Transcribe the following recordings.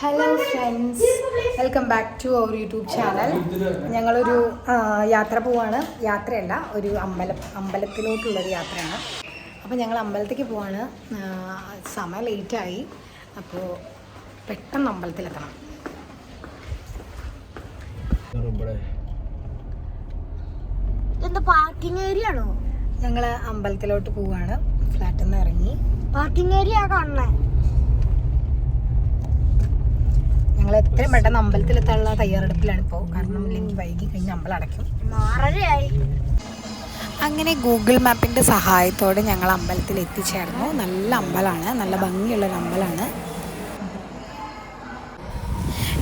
Hello friends welcome back to our YouTube channel ഞങ്ങളൊരു യാത്ര പോവാണ്. യാത്രയല്ല ഒരു അമ്പലം അമ്പലത്തിലോട്ടുള്ളൊരു യാത്രയാണ്. അപ്പോൾ ഞങ്ങൾ അമ്പലത്തേക്ക് പോവാണ്. സമയം ലേറ്റായി. അപ്പോൾ പെട്ടെന്ന് അമ്പലത്തിലെത്തണം. പാർക്കിംഗ് ഏരിയ ആണോ? ഞങ്ങൾ അമ്പലത്തിലോട്ട് പോവാണ്. ഫ്ലാറ്റിൽ നിന്ന് ഇറങ്ങി പാർക്കിംഗ് ഏരിയ കാണണേ ഞങ്ങൾ എത്രയും പെട്ടെന്ന് അമ്പലത്തിലെത്താനുള്ള തയ്യാറെടുപ്പിലാണ് ഇപ്പോൾ. കാരണം ഇല്ലെങ്കിൽ വൈകി കഴിഞ്ഞ് അമ്പലം അടയ്ക്കും ആറരയായി അങ്ങനെ ഗൂഗിൾ മാപ്പിന്റെ സഹായത്തോടെ ഞങ്ങൾ അമ്പലത്തിൽ എത്തിച്ചേർന്നു. നല്ല അമ്പലമാണ്. നല്ല ഭംഗിയുള്ളൊരു അമ്പലമാണ്.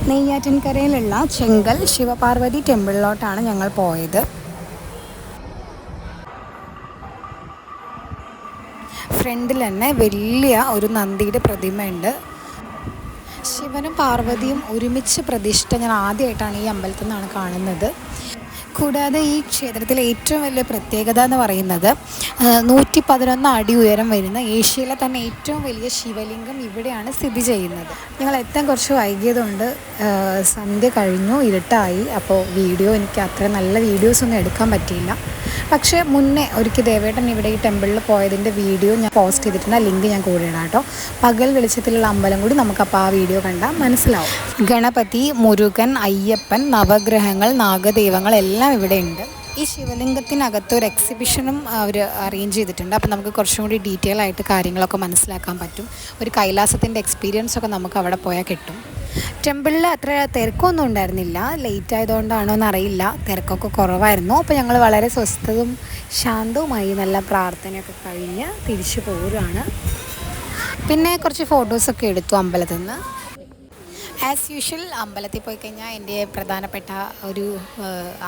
നെയ്യാറ്റിൻകരയിലുള്ള ചെങ്കൽ ശിവപാർവതി ടെമ്പിളിലോട്ടാണ് ഞങ്ങൾ പോയത്. ഫ്രണ്ടിൽ തന്നെ വലിയ ഒരു നന്ദിയുടെ പ്രതിമയുണ്ട്. ശിവനും പാർവതിയും ഒരുമിച്ച് പ്രതിഷ്ഠ ഞാൻ ആദ്യമായിട്ടാണ് ഈ അമ്പലത്തിൽ നിന്നാണ് കാണുന്നത്. കൂടാതെ ഈ ക്ഷേത്രത്തിലെ ഏറ്റവും വലിയ പ്രത്യേകത എന്ന് പറയുന്നത് നൂറ്റി പതിനൊന്ന് അടി ഉയരം വരുന്ന ഏഷ്യയിലെ തന്നെ ഏറ്റവും വലിയ ശിവലിംഗം ഇവിടെയാണ് സ്ഥിതി ചെയ്യുന്നത്. ഞങ്ങൾ എത്താൻ കുറച്ച് വൈകിയതുകൊണ്ട് സന്ധ്യ കഴിഞ്ഞു ഇരുട്ടായി. അപ്പോൾ വീഡിയോ എനിക്ക് അത്ര നല്ല വീഡിയോസ് ഒന്നും എടുക്കാൻ പറ്റിയില്ല. പക്ഷേ മുന്നേ ഒരിക്കൽ ദേവേട്ടൻ ഇവിടെ ഈ ടെമ്പിളിൽ പോയതിന്റെ വീഡിയോ ഞാൻ പോസ്റ്റ് ചെയ്തിട്ടുണ്ട്. ആ ലിങ്ക് ഞാൻ കൂടെ ഇടാം കേട്ടോ. പകൽ വെളിച്ചത്തിലുള്ള അമ്പലം കൂടി നമുക്കപ്പോൾ ആ വീഡിയോ കണ്ടാൽ മനസ്സിലാവും. ഗണപതി മുരുകൻ അയ്യപ്പൻ നവഗ്രഹങ്ങൾ നാഗദൈവങ്ങൾ എല്ലാം ഇവിടെ ഉണ്ട്. ഈ ശിവലിംഗത്തിനകത്ത് ഒരു എക്സിബിഷനും അവർ അറേഞ്ച് ചെയ്തിട്ടുണ്ട്. അപ്പോൾ നമുക്ക് കുറച്ചും കൂടി ഡീറ്റെയിൽ ആയിട്ട് കാര്യങ്ങളൊക്കെ മനസ്സിലാക്കാൻ പറ്റും. ഒരു കൈലാസത്തിന്റെ എക്സ്പീരിയൻസ് ഒക്കെ നമുക്ക് അവിടെ പോയാൽ കിട്ടും. ടെമ്പിളിൽ അത്ര തിരക്കൊന്നും ഉണ്ടായിരുന്നില്ല. ലേറ്റ് ആയതുകൊണ്ടാണോ എന്നറിയില്ല. തിരക്കൊക്കെ കുറവായിരുന്നു. അപ്പോൾ ഞങ്ങൾ വളരെ സ്വസ്ഥവും ശാന്തവുമായി നല്ല പ്രാർത്ഥനയൊക്കെ കഴിഞ്ഞ് തിരിച്ചു പോരുകയാണ് പിന്നെ കുറച്ച് ഫോട്ടോസൊക്കെ എടുത്തു അമ്പലത്തിൽ നിന്ന്. ആസ് യൂഷ്വൽ അമ്പലത്തിൽ പോയി കഴിഞ്ഞാൽ എന്റെ പ്രധാനപ്പെട്ട ഒരു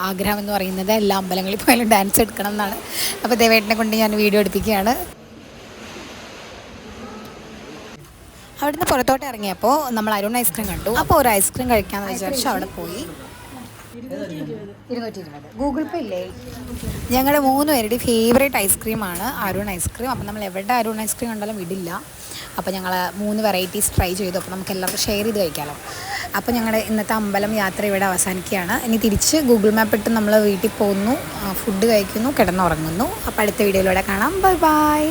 ആഗ്രഹം എന്ന് പറയുന്നത് എല്ലാ അമ്പലങ്ങളിൽ പോയാലും ഡാൻസ് എടുക്കണം എന്നാണ്. അപ്പോൾ ദേവേട്ടനെ കൊണ്ട് ഞാൻ വീഡിയോ എടുപ്പിക്കുകയാണ്. അവിടുന്ന് പുറത്തോട്ട് ഇറങ്ങിയപ്പോൾ നമ്മൾ അരുൺ ഐസ്ക്രീം കണ്ടു. അപ്പോൾ ഒരു ഐസ്ക്രീം കഴിക്കാമെന്ന് വിചാരിച്ചു അവിടെ പോയി. ഇരുന്നൂറ്റി ഇരുപത് ഗൂഗിൾ പേ ഇല്ലേ? ഞങ്ങളുടെ മൂന്ന് പേരുടെ ഫേവറേറ്റ് ഐസ്ക്രീമാണ് അരുൺ ഐസ്ക്രീം. അപ്പം നമ്മൾ എവിടെ അരുൺ ഐസ്ക്രീം കണ്ടാലും വിടില്ല. അപ്പോൾ ഞങ്ങൾ മൂന്ന് വെറൈറ്റീസ് ട്രൈ ചെയ്തു. അപ്പോൾ നമുക്ക് എല്ലാവർക്കും ഷെയർ ചെയ്ത് കഴിക്കാമല്ലോ അപ്പോൾ ഞങ്ങളുടെ ഇന്നത്തെ അമ്പലം യാത്ര ഇവിടെ അവസാനിക്കുകയാണ്. ഇനി തിരിച്ച് ഗൂഗിൾ മാപ്പ് ഇട്ട് നമ്മൾ വീട്ടിൽ പോകുന്നു. ഫുഡ് കഴിക്കുന്നു കിടന്നുറങ്ങുന്നു. അപ്പോൾ അടുത്ത വീഡിയോയിലൂടെ കാണാം. Bye bye